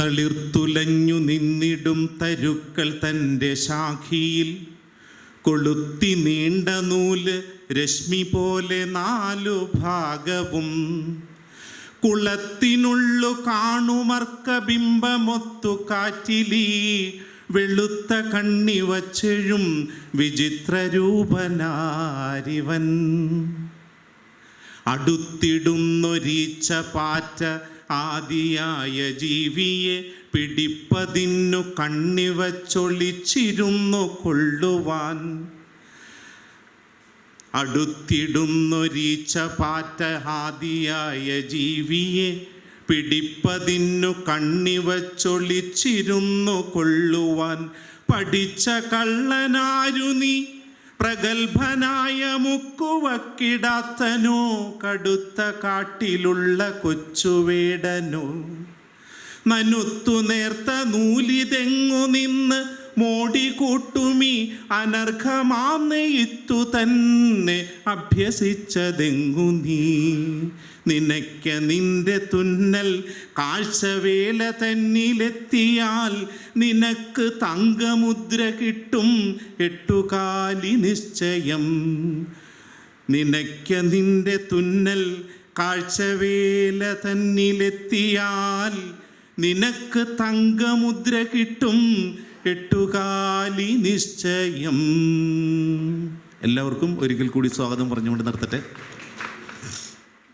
തളിർത്തുലഞ്ഞു നിന്നിടും തരുക്കൾ തന്റെ ശാഖിയിൽ. കൊളുത്തി നീണ്ട നൂൽ രശ്മി പോലെ നാലു ഭാഗവും. കുളത്തിനുള്ളു കാണുമർക്ക ബിംബമൊത്തു കാറ്റിലീ. വെളുത്ത കണ്ണി വച്ചെഴും വിചിത്ര രൂപനാരിവൻ. അടുത്തിടുന്നൊരീച്ച പാറ്റ ആദിയായ ജീവിയെ പിടിപ്പതിന്നു കണ്ണിവച്ചൊളിച്ചിരുന്നു കൊള്ളുവാൻ. അടുത്തിടുന്നൊരീച്ച പാറ്റ ആദിയായ ജീവിയെ പിടിപ്പതിന്നു കണ്ണിവച്ചൊളിച്ചിരുന്നു കൊള്ളുവാൻ. പഠിച്ച കള്ളനാരു നീ പ്രഗത്ഭനായ മുക്കുവക്കിടാത്തനോ കടുത്ത കാട്ടിലുള്ള കൊച്ചുവേടനോ. നനുത്തു നേർത്ത നൂലിതെങ്ങു നിന്ന് മോടി കൂട്ടുമി അനർഘമാം നെയ്ത്തു തന്നെ അഭ്യസിച്ചതെങ്ങു നീ? നിനയ്ക്ക നിന്റെ തുന്നൽ കാഴ്ചവേല തന്നിലെത്തിയാൽ നിനക്ക് തങ്കമുദ്ര കിട്ടും എട്ടുകാലി നിശ്ചയം. നിനയ്ക്ക നിന്റെ തുന്നൽ കാഴ്ചവേല തന്നിലെത്തിയാൽ നിനക്ക് തങ്കമുദ്ര കിട്ടും എട്ടുകാലി നിശ്ചയം. എല്ലാവർക്കും ഒരിക്കൽ കൂടി സ്വാഗതം പറഞ്ഞുകൊണ്ട് നിർത്തട്ടെ.